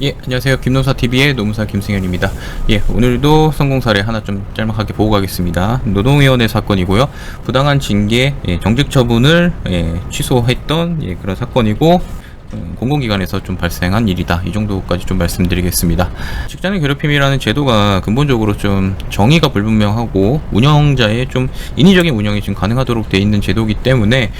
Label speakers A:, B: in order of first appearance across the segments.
A: 예, 안녕하세요. 김노사TV의 노무사 김승현입니다. 예, 오늘도 성공 사례 하나 좀 짤막하게 보고 가겠습니다. 노동위원회 사건이고요. 부당한 징계, 예, 정직 처분을 예, 취소했던 예, 그런 사건이고, 음, 공공기관에서 좀 발생한 일이다. 이 정도까지 좀 말씀드리겠습니다. 직장인 괴롭힘이라는 제도가 근본적으로 좀 정의가 불분명하고 운영자의 좀 인위적인 운영이 지금 가능하도록 돼 있는 제도이기 때문에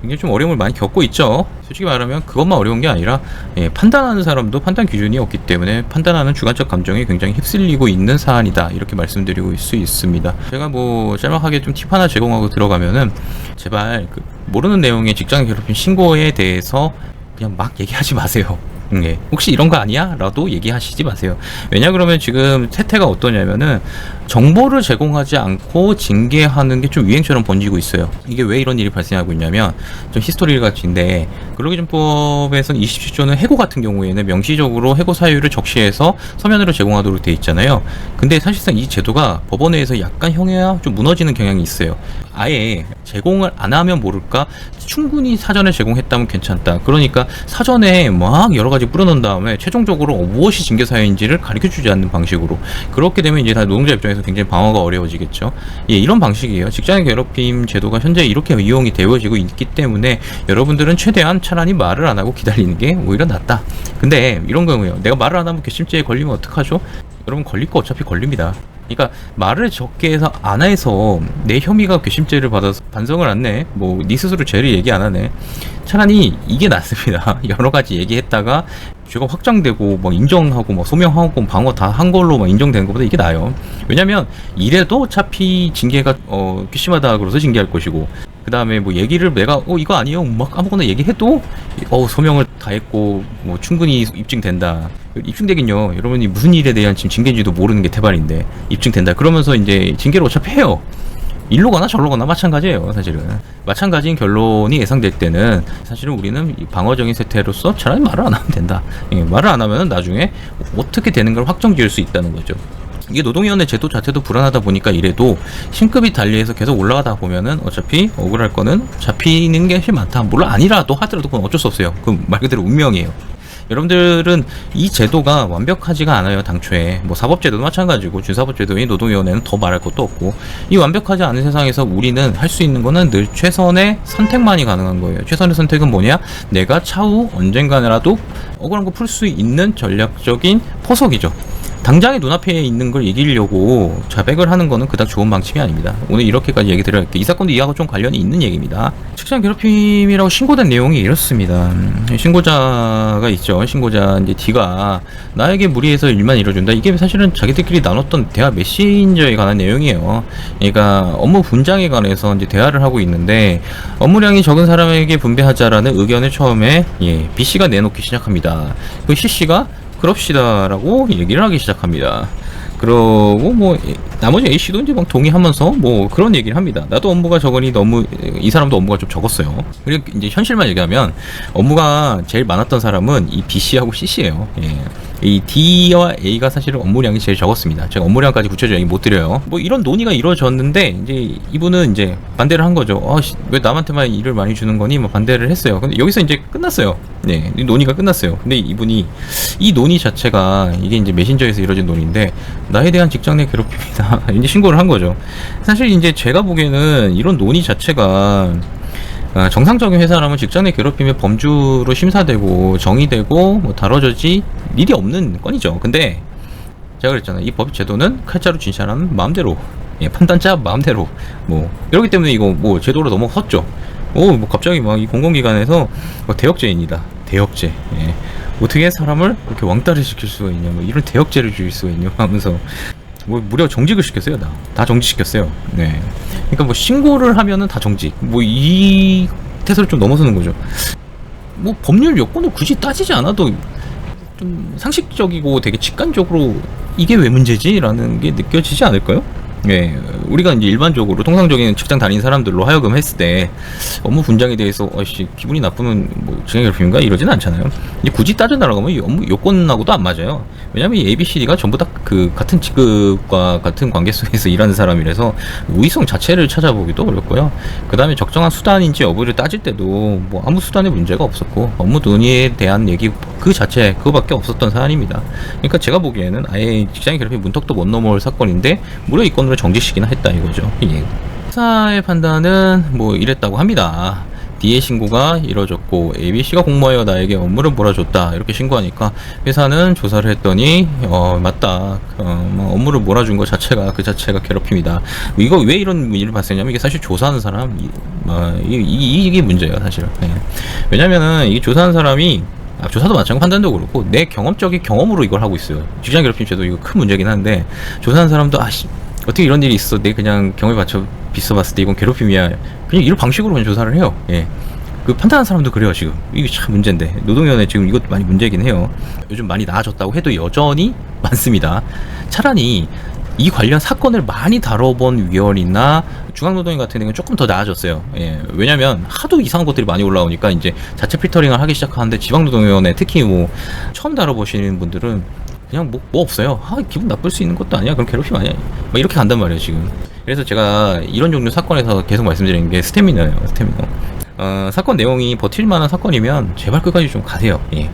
A: 굉장히 좀 어려움을 많이 겪고 있죠. 솔직히 말하면 그것만 어려운 게 아니라 예, 판단하는 사람도 판단 기준이 없기 때문에 판단하는 주관적 감정이 굉장히 휩쓸리고 있는 사안이다 이렇게 말씀드리고 수 있습니다. 제가 뭐 짤막하게 좀 팁 하나 제공하고 들어가면은 제발 그 모르는 내용의 직장 괴롭힘 신고에 대해서 그냥 막 얘기하지 마세요. 음, 예. 혹시 이런 거 아니야? 라도 얘기하시지 마세요. 왜냐 그러면 지금 세태가 어떠냐면은 정보를 제공하지 않고 징계하는 게 좀 유행처럼 번지고 있어요. 이게 왜 이런 일이 발생하고 있냐면 좀 히스토리 같은데 근로기준법에서는 27조는 해고 같은 경우에는 명시적으로 해고 사유를 적시해서 서면으로 제공하도록 돼 있잖아요. 근데 사실상 이 제도가 법원에서 약간 형해야 좀 무너지는 경향이 있어요. 아예 제공을 안 하면 모를까 충분히 사전에 제공했다면 괜찮다. 그러니까 사전에 막 여러 가지 뿌려놓은 다음에 최종적으로 무엇이 징계 사유인지를 가르쳐 주지 않는 방식으로 그렇게 되면 이제 다 노동자 입장에서 굉장히 방어가 어려워지겠죠. 예, 이런 방식이에요. 직장 괴롭힘 제도가 현재 이렇게 이용이 되어지고 있기 때문에 여러분들은 최대한 차라리 말을 안 하고 기다리는 게 오히려 낫다. 근데 이런 경우에요. 내가 말을 안 하면 괘씸죄에 걸리면 어떡하죠? 여러분 걸릴 거 어차피 걸립니다. 그러니까 말을 적게 해서 안 해서 내 혐의가 괘씸죄를 받아서 반성을 안 내. 뭐 네 스스로 죄를 얘기 안 하네. 차라리 이게 낫습니다. 여러 가지 얘기했다가 죄가 확정되고 뭐 인정하고 뭐 소명하고 방어 다 한 걸로 막 인정되는 것보다 이게 나아요. 왜냐면 이래도 어차피 징계가 어 괘씸하다 그래서 징계할 것이고 그 다음에 뭐 얘기를 내가 어 이거 아니에요? 막 아무거나 얘기해도 어 소명을 다 했고 뭐 충분히 입증된다. 입증되긴요. 여러분이 무슨 일에 대한 지금 징계인지도 모르는 게 대발인데 입증된다. 그러면서 이제 징계를 어차피 해요. 일로 가나 절로 가나 마찬가지예요 사실은. 마찬가지인 결론이 예상될 때는 사실은 우리는 이 방어적인 세태로서 차라리 말을 안 하면 된다. 예, 말을 안 하면 나중에 어떻게 되는 걸 확정 지을 수 있다는 거죠 이게 노동위원회 제도 자체도 불안하다 보니까 이래도 신급이 달리해서 계속 올라가다 보면은 어차피 억울할 거는 잡히는 게 훨씬 많다. 물론 아니라도 하더라도 그건 어쩔 수 없어요. 그 말 그대로 운명이에요. 여러분들은 이 제도가 완벽하지가 않아요 당초에 뭐 사법제도도 마찬가지고 준사법제도의 노동위원회는 더 말할 것도 없고 이 완벽하지 않은 세상에서 우리는 할 수 있는 거는 늘 최선의 선택만이 가능한 거예요 최선의 선택은 뭐냐 내가 차후 언젠가라도 억울한 거 풀 수 있는 전략적인 포석이죠 당장의 눈앞에 있는 걸 이기려고 자백을 하는 거는 그닥 좋은 방침이 아닙니다. 오늘 이렇게까지 얘기 드려야겠게 이 사건도 이하고 좀 관련이 있는 얘기입니다. 직장 괴롭힘이라고 신고된 내용이 이렇습니다. 음, 신고자가 있죠. 신고자 이제 D가 나에게 무리해서 일만 이뤄준다. 이게 사실은 자기들끼리 나눴던 대화 메신저에 관한 내용이에요. 그러니까 업무 분장에 관해서 이제 대화를 하고 있는데 업무량이 적은 사람에게 분배하자라는 의견을 처음에 예, B 씨가 내놓기 시작합니다. 그 C 씨가 그럽시다 라고 얘기를 하기 시작합니다. 그러고 뭐 나머지 A 씨도 이제 막 동의하면서 뭐 그런 얘기를 합니다. 나도 업무가 적으니 너무 이 사람도 업무가 좀 적었어요. 그리고 이제 현실만 얘기하면 업무가 제일 많았던 사람은 이 B 씨하고 C 씨예요. 예. 이 D와 A가 사실은 업무량이 제일 적었습니다. 제가 업무량까지 얘기 못 드려요. 뭐 이런 논의가 이루어졌는데 이제 이분은 이제 반대를 한 거죠. 아, 씨, 왜 남한테만 일을 많이 주는 거니? 뭐 반대를 했어요. 근데 여기서 이제 끝났어요. 네, 이 논의가 끝났어요. 근데 이분이 이 논의 자체가 이게 이제 메신저에서 이루어진 논의인데 나에 대한 직장 내 괴롭힘이다. 이제 신고를 한 거죠. 사실 이제 제가 보기에는 이런 논의 자체가 아, 정상적인 회사라면 직장 내 괴롭힘의 범주로 심사되고 정의되고 뭐 다뤄져지 일이 없는 건이죠. 근데 제가 그랬잖아요. 이 법 제도는 칼자루 진찰하는 마음대로 예, 판단자 마음대로 뭐 이렇기 때문에 이거 뭐 제도로 넘어섰죠. 오, 뭐 갑자기 막 이 공공기관에서 뭐 대역죄입니다. 대역죄. 예. 어떻게 사람을 이렇게 왕따를 시킬 수가 있냐, 뭐 이런 대역죄를 줄 수가 있냐 하면서 뭐 무려 정직을 시켰어요, 다. 다 정직시켰어요. 네. 그러니까 뭐 신고를 하면은 다 정직. 뭐 이 태세를 좀 넘어서는 거죠. 뭐 법률 요건을 굳이 따지지 않아도 좀 상식적이고 되게 직관적으로 이게 왜 문제지라는 게 느껴지지 않을까요? 예, 우리가 이제 일반적으로 통상적인 직장 다니는 사람들로 하여금 했을 때 업무 분장에 대해서 어씨 기분이 나쁘면 뭐 직장 괴롭힘인가 이러지는 않잖아요. 이제 굳이 따져나가면 이 업무 요건하고도 안 맞아요. 왜냐면 이 A, B, C, D가 전부 다 그 같은 직급과 같은 관계 속에서 일하는 사람이라서 우위성 자체를 찾아보기도 어렵고요. 그 다음에 적정한 수단인지 여부를 따질 때도 뭐 아무 수단에 문제가 없었고 업무 논의에 대한 얘기 그 자체 그거밖에 없었던 사안입니다. 그러니까 제가 보기에는 아예 직장인 괴롭힘 문턱도 못 넘어올 사건인데 무려 이건 으로 정지시키나 했다 이거죠. 예. 회사의 판단은 뭐 이랬다고 합니다. D의 신고가 이뤄졌고 ABC가 공모하여 나에게 업무를 몰아줬다 이렇게 신고하니까 회사는 조사를 했더니 어 맞다 어, 뭐 업무를 몰아준 것 자체가 그 자체가 괴롭힘이다 이거 왜 이런 일을 발생했냐면 이게 사실 조사하는 사람 이, 어, 이, 이, 이게 문제예요 사실은 예. 왜냐면은 이 조사하는 사람이 아, 조사도 마찬가지 판단도 그렇고 내 경험적인 경험으로 이걸 하고 있어요 직장 괴롭힘 제도 이거 큰 문제긴 한데 조사하는 사람도 아씨 어떻게 이런 일이 있어? 내 그냥 경험에 맞춰 비춰봤을 때 이건 괴롭힘이야. 그냥 이런 방식으로 그냥 조사를 해요. 예. 그 판단하는 사람도 그래요 지금. 이게 참 문제인데. 노동위원회 지금 이것도 많이 문제긴 해요. 요즘 많이 나아졌다고 해도 여전히 많습니다. 차라리 이 관련 사건을 많이 다뤄본 위원이나 중앙노동위 같은 경우는 조금 더 나아졌어요. 예, 왜냐면 하도 이상한 것들이 많이 올라오니까 이제 자체 필터링을 하기 시작하는데 지방노동위원회 특히 뭐 처음 다뤄보시는 분들은 그냥 뭐, 뭐 없어요. 아, 기분 나쁠 수 있는 것도 아니야. 그럼 괴롭힘 아니야. 막 이렇게 간단 말이에요, 지금. 그래서 제가 이런 종류 사건에서 계속 말씀드리는 게 스태미너예요, 스태미너. 어, 사건 내용이 버틸 만한 사건이면 제발 끝까지 좀 가세요. 예.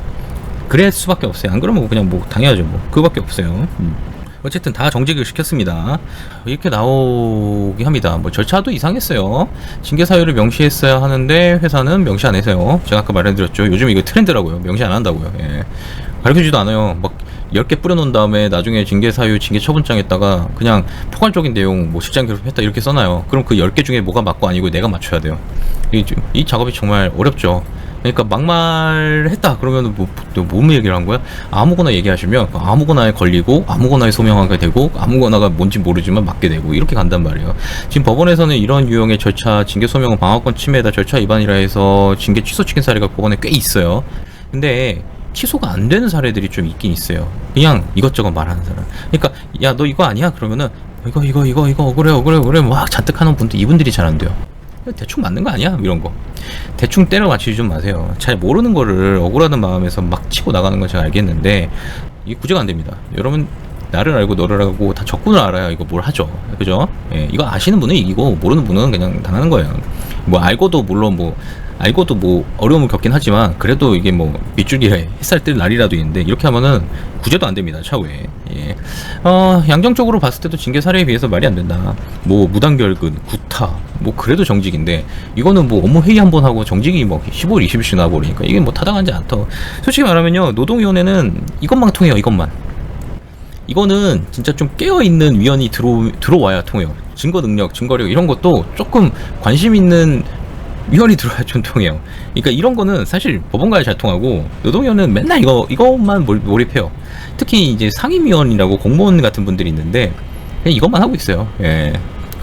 A: 그럴 수밖에 없어요. 안 그러면 그냥 뭐 당해야죠, 뭐. 그거밖에 없어요. 음. 어쨌든 다 정직을 시켰습니다. 이렇게 나오게 합니다. 뭐 절차도 이상했어요. 징계 사유를 명시했어야 하는데 회사는 명시 안 해서요. 제가 아까 말해드렸죠. 요즘 이거 트렌드라고요. 명시 안 한다고요. 예. 가르쳐주지도 않아요. 막 10개 뿌려놓은 다음에 나중에 징계 사유, 징계 처분장에다가 그냥 포괄적인 내용, 뭐 직장 괴롭혔다 이렇게 써놔요. 그럼 그 10개 중에 뭐가 맞고 아니고 내가 맞춰야 돼요. 이, 이 작업이 정말 어렵죠. 그러니까 막말했다 그러면 뭐, 뭐뭐 얘기를 한 거야? 아무거나 얘기하시면 그 아무거나에 걸리고 아무거나에 소명하게 되고 아무거나가 뭔지 모르지만 맞게 되고 이렇게 간단 말이에요. 지금 법원에서는 이런 유형의 절차 징계 소명은 방어권 침해다 절차 위반이라 해서 징계 취소시킨 사례가 법원에 꽤 있어요. 근데 취소가 안 되는 사례들이 좀 있긴 있어요. 그냥 이것저것 말하는 사람. 그러니까 야 너 이거 아니야? 그러면은 이거 이거 이거 이거 억울해 억울해 억울해 막 잔뜩 하는 분들 이분들이 잘 안 돼요. 대충 맞는 거 아니야? 이런 거. 대충 때려 맞추지 좀 마세요. 잘 모르는 거를 억울하는 마음에서 막 치고 나가는 건 제가 알겠는데 이게 구제가 안 됩니다. 여러분 나를 알고 너를 알고 다 적군을 알아야 이거 뭘 하죠. 그죠? 예, 이거 아시는 분은 이기고 모르는 분은 그냥 당하는 거예요. 뭐 알고도 물론 뭐 알고도 뭐 어려움을 겪긴 하지만 그래도 이게 뭐 밑줄기에 햇살 뜰 날이라도 있는데 이렇게 하면은 구제도 안 됩니다 차후에 예. 어, 양정적으로 봤을 때도 징계 사례에 비해서 말이 안 된다 뭐 무단결근 구타 뭐 그래도 정직인데 이거는 뭐 업무 회의 한 번 하고 정직이 뭐 15일 20일씩 나와버리니까 이게 뭐 타당하지 않다 솔직히 말하면요 노동위원회는 이것만 통해요 이것만 이거는 진짜 좀 깨어있는 위원이 들어, 들어와야 통해요. 증거 능력, 증거력 이런 것도 조금 관심 있는 위원이 들어야 좀 통해요. 그러니까 이런 거는 사실 법원가에 잘 통하고 노동위원은 맨날 이거 이것만 몰, 몰입해요. 특히 이제 상임위원이라고 공무원 같은 분들이 있는데 그냥 이것만 하고 있어요. 예.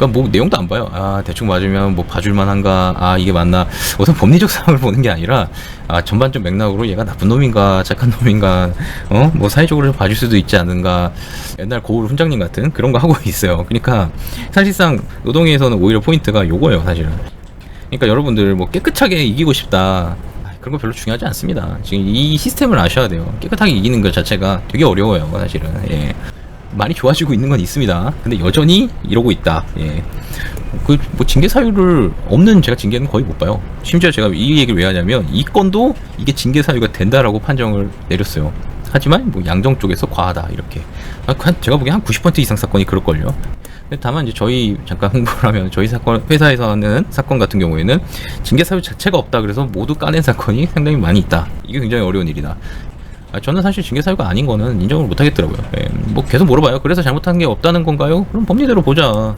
A: 그러니까 뭐 내용도 안 봐요. 아 대충 맞으면 뭐 봐줄만한가. 아 이게 맞나. 우선 법리적 상황을 보는 게 아니라 아 전반적 맥락으로 얘가 나쁜 놈인가 착한 놈인가. 어 뭐 사회적으로 좀 봐줄 수도 있지 않은가. 옛날 고을 훈장님 같은 그런 거 하고 있어요. 그러니까 사실상 노동위에서는 오히려 포인트가 요거예요 사실은. 그러니까 여러분들 뭐 깨끗하게 이기고 싶다. 그런 거 별로 중요하지 않습니다. 지금 이 시스템을 아셔야 돼요. 깨끗하게 이기는 것 자체가 되게 어려워요, 사실은. 예. 많이 좋아지고 있는 건 있습니다. 근데 여전히 이러고 있다. 예. 그 뭐 징계 사유를 없는 제가 징계는 거의 못 봐요. 심지어 제가 이 얘기를 왜 하냐면 이 건도 이게 징계 사유가 된다라고 판정을 내렸어요. 하지만 뭐 양정 쪽에서 과하다 이렇게. 아, 한 제가 보기엔 한 90% 이상 사건이 그럴걸요. 다만 이제 저희 잠깐 홍보를 하면 저희 사건 회사에서 하는 사건 같은 경우에는 징계 사유 자체가 없다 그래서 모두 까낸 사건이 상당히 많이 있다. 이게 굉장히 어려운 일이다. 아, 저는 사실 징계 사유가 아닌 거는 인정을 못 하겠더라고요. 예, 뭐 계속 물어봐요. 그래서 잘못한 게 없다는 건가요? 그럼 법리대로 보자.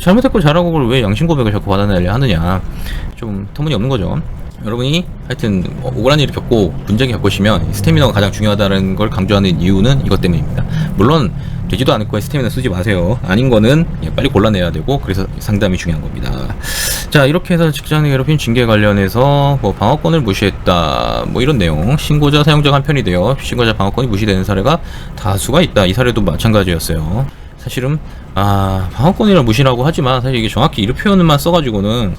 A: 잘못했고 잘하고 그걸 왜 양심 고백을 자꾸 받아내려 하느냐. 좀 터무니없는 거죠. 여러분이 하여튼 억울한 일을 겪고 문제를 겪으시면 스태미너가 가장 중요하다는 걸 강조하는 이유는 이것 때문입니다. 물론 되지도 않을 거에 스태미너 쓰지 마세요. 아닌 거는 예, 빨리 골라내야 되고 그래서 상담이 중요한 겁니다. 자 이렇게 해서 직장내 괴롭힘 징계 관련해서 뭐 방어권을 무시했다 뭐 이런 내용 신고자 사용자가 한편이 되어 신고자 방어권이 무시되는 사례가 다수가 있다 이 사례도 마찬가지였어요. 사실은 아 방어권이라 무시라고 하지만 사실 이게 정확히 이런 표현만 써가지고는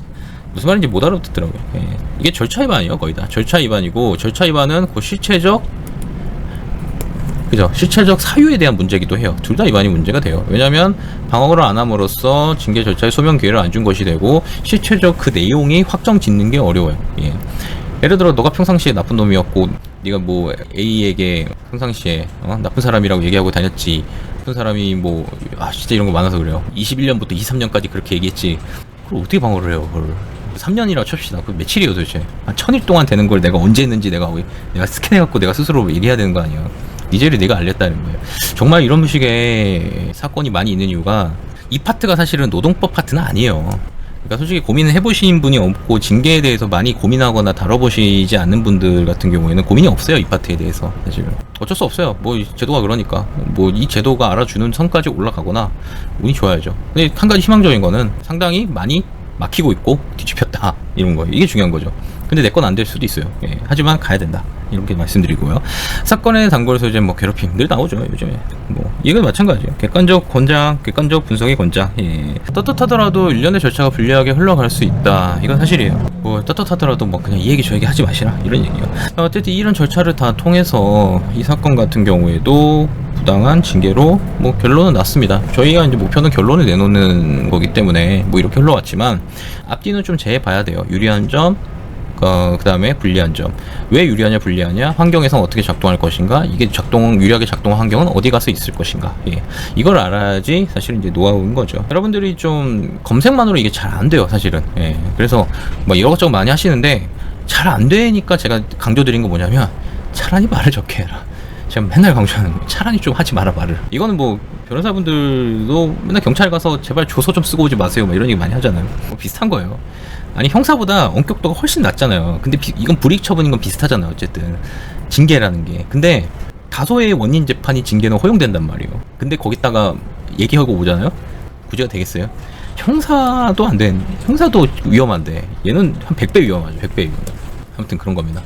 A: 무슨 말인지 못 알아듣더라고요. 예. 이게 절차 위반이에요, 거의 다. 절차 위반이고 절차 위반은 그 실체적 그죠? 실체적 사유에 대한 문제기도 해요. 둘 다 위반이 문제가 돼요. 왜냐하면 방어를 안 함으로써 징계 절차에 소명 기회를 안 준 것이 되고 실체적 그 내용이 확정 짓는 게 어려워요. 예. 예를 들어 너가 평상시에 나쁜 놈이었고 네가 뭐 A에게 평상시에 어? 나쁜 사람이라고 얘기하고 다녔지. 나쁜 사람이 뭐 아 진짜 이런 거 많아서 그래요. 21년부터 23년까지 그렇게 얘기했지. 그걸 어떻게 방어를 해요, 그걸. 3년이라고 칩시다. 그 며칠이에요 도대체? 한 천일 동안 되는 걸 내가 언제 했는지 내가 왜- 내가 스캔해갖고 내가 스스로 얘기해야 되는 거 아니야? 니젤이 내가 알렸다는 거예요. 정말 이런 식의 사건이 많이 있는 이유가 이 파트가 사실은 노동법 파트는 아니에요. 그러니까 솔직히 고민을 해보신 분이 없고 징계에 대해서 많이 고민하거나 다뤄보시지 않는 분들 같은 경우에는 고민이 없어요 이 파트에 대해서 사실은. 어쩔 수 없어요. 뭐이 제도가 그러니까. 뭐 이 제도가 알아주는 선까지 올라가거나 운이 좋아야죠. 근데 한 가지 희망적인 거는 상당히 많이 막히고 있고 뒤집혔다. 이런 거예요. 이게 중요한 거죠 근데 내 건 안 될 수도 있어요. 예, 하지만 가야 된다. 이렇게 말씀드리고요. 사건의 단골에서 이제 뭐 괴롭힘 늘 나오죠 요즘에. 뭐 이건 마찬가지예요. 객관적 권장 객관적 분석의 권장 예. 떳떳하더라도 일련의 절차가 불리하게 흘러갈 수 있다. 이건 사실이에요. 뭐 떳떳하더라도 뭐 그냥 이 얘기 저 얘기 하지 마시라. 이런 얘기요. 어쨌든 이런 절차를 다 통해서 이 사건 같은 경우에도 부당한 징계로 뭐 결론은 났습니다. 저희가 이제 목표는 결론을 내놓는 거기 때문에 뭐 이렇게 흘러왔지만 앞뒤는 좀 재봐야 돼요. 유리한 점, 어, 그 다음에 불리한 점. 왜 유리하냐, 불리하냐, 환경에선 어떻게 작동할 것인가, 이게 작동, 유리하게 작동한 환경은 어디 가서 있을 것인가. 예. 이걸 알아야지 사실은 이제 노하우인 거죠. 여러분들이 좀 검색만으로 이게 잘 안 돼요, 사실은. 예. 그래서 뭐 이것저것 많이 하시는데 잘 안 되니까 제가 강조드린 거 뭐냐면 차라리 말을 적게 해라. 제가 맨날 강조하는 거 차라리 좀 하지 마라 말을. 이거는 뭐 변호사분들도 맨날 경찰 가서 제발 조서 좀 쓰고 오지 마세요 뭐 이런 얘기 많이 하잖아요. 뭐 비슷한 거예요. 아니 형사보다 엄격도가 훨씬 낮잖아요. 근데 비- 이건 불이익 처분인 건 비슷하잖아요 어쨌든. 징계라는 게. 근데 다소의 원인 재판이 징계는 허용된단 말이에요. 근데 거기다가 얘기하고 오잖아요? 구제가 되겠어요? 형사도 안 된, 형사도 위험한데. 얘는 한 100배 위험하죠 100배 위험. 아무튼 그런 겁니다.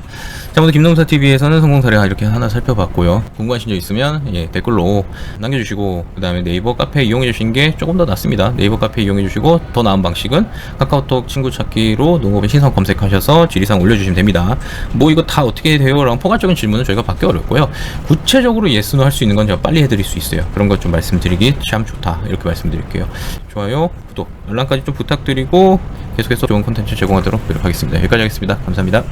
A: 자, 오늘 김동사 TV에서는 성공 사례 이렇게 하나 살펴봤고요. 궁금하신 점 있으면 예, 댓글로 남겨주시고 그 다음에 네이버 카페 이용해 주신 게 조금 더 낫습니다. 네이버 카페 이용해 주시고 더 나은 방식은 카카오톡 친구 찾기로 농업의 신성 검색하셔서 지리상 올려주시면 됩니다. 뭐 이거 다 어떻게 돼요?라는 포괄적인 질문은 저희가 받기 어렵고요. 구체적으로 예스노 할 수 있는 건 제가 빨리 해드릴 수 있어요. 그런 것 좀 말씀드리기 참 좋다 이렇게 말씀드릴게요. 좋아요, 구독, 알람까지 좀 부탁드리고 계속해서 좋은 콘텐츠 제공하도록 노력하겠습니다. 여기까지 하겠습니다. 감사합니다.